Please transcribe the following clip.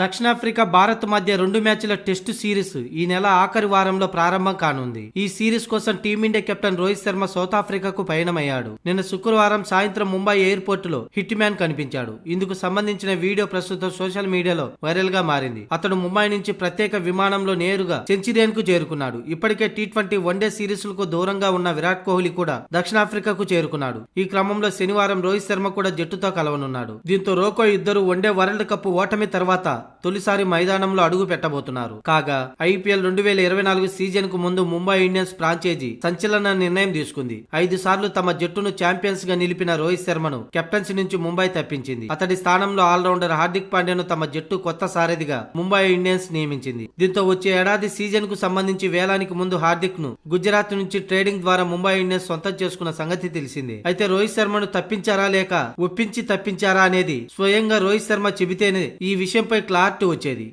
దక్షిణాఫ్రికా భారత్ మధ్య రెండు మ్యాచ్ల టెస్టు సిరీస్ ఈ నెల ఆఖరి వారంలో ప్రారంభం కానుంది. ఈ సిరీస్ కోసం team India captain Rohit Sharma south ఆఫ్రికాకు పయనమయ్యాడు. నిన్న శుక్రవారం సాయంత్రం ముంబై ఎయిర్పోర్ట్లో హిట్ మ్యాన్ కనిపించాడు. ఇందుకు సంబంధించిన వీడియో ప్రస్తుతం సోషల్ మీడియాలో వైరల్గా మారింది. అతడు ముంబై నుంచి ప్రత్యేక విమానంలో నేరుగా సెంచురియన్కు చేరుకున్నాడు. ఇప్పటికే టీ ట్వంటీ వన్డే సిరీస్లకు దూరంగా ఉన్న విరాట్ కోహ్లీ కూడా దక్షిణాఫ్రికాకు చేరుకున్నాడు. ఈ క్రమంలో శనివారం రోహిత్ శర్మ కూడా జట్టుతో కలవనున్నాడు. దీంతో రోకో ఇద్దరు వన్డే వరల్డ్ కప్ ఓటమి తర్వాత తొలిసారి మైదానంలో అడుగు పెట్టబోతున్నారు. కాగా ఐపీఎల్ రెండు వేల ఇరవై నాలుగు సీజన్కు ముందు ముంబై ఇండియన్స్ ఫ్రాంచైజీ సంచలన నిర్ణయం తీసుకుంది. ఐదు సార్లు తమ జట్టును ఛాంపియన్స్గా నిలిపిన రోహిత్ శర్మను కెప్టెన్సీ నుంచి ముంబై తప్పించింది. అతడి స్థానంలో ఆల్రౌండర్ హార్దిక్ పాండ్యాను తమ జట్టు కొత్త సారథిగా ముంబై ఇండియన్స్ నియమించింది. దీంతో వచ్చే ఏడాది సీజన్కు సంబంధించి వేలానికి ముందు హార్దిక్ను గుజరాత్ నుంచి ట్రేడింగ్ ద్వారా ముంబై ఇండియన్స్ సొంతం చేసుకున్న సంగతి తెలిసింది. అయితే రోహిత్ శర్మను తప్పించారా లేక ఒప్పించి తప్పించారా అనేది స్వయంగా రోహిత్ శర్మ చెబితేనే ఈ విషయంపై క్లారిటీ వచ్చేది.